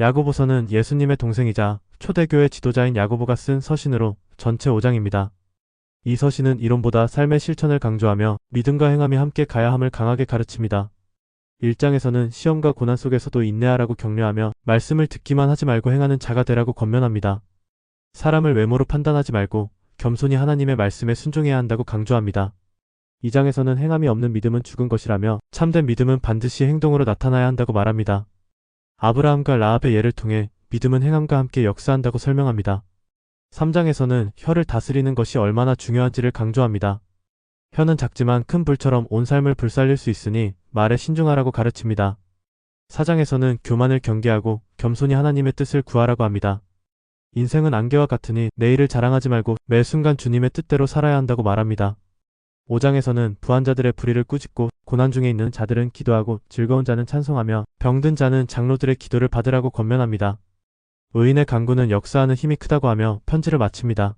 야고보서는 예수님의 동생이자 초대교회 지도자인 야고보가 쓴 서신으로 전체 5장입니다. 이 서신은 이론보다 삶의 실천을 강조하며 믿음과 행함이 함께 가야 함을 강하게 가르칩니다. 1장에서는 시험과 고난 속에서도 인내하라고 격려하며 말씀을 듣기만 하지 말고 행하는 자가 되라고 권면합니다. 사람을 외모로 판단하지 말고 겸손히 하나님의 말씀에 순종해야 한다고 강조합니다. 2장에서는 행함이 없는 믿음은 죽은 것이라며 참된 믿음은 반드시 행동으로 나타나야 한다고 말합니다. 아브라함과 라합의 예를 통해 믿음은 행함과 함께 역사한다고 설명합니다. 3장에서는 혀를 다스리는 것이 얼마나 중요한지를 강조합니다. 혀는 작지만 큰 불처럼 온 삶을 불살릴 수 있으니 말에 신중하라고 가르칩니다. 4장에서는 교만을 경계하고 겸손히 하나님의 뜻을 구하라고 합니다. 인생은 안개와 같으니 내일을 자랑하지 말고 매 순간 주님의 뜻대로 살아야 한다고 말합니다. 5장에서는 부한자들의 불의를 꾸짖고 고난 중에 있는 자들은 기도하고 즐거운 자는 찬송하며 병든 자는 장로들의 기도를 받으라고 권면합니다. 의인의 강구는 역사하는 힘이 크다고 하며 편지를 마칩니다.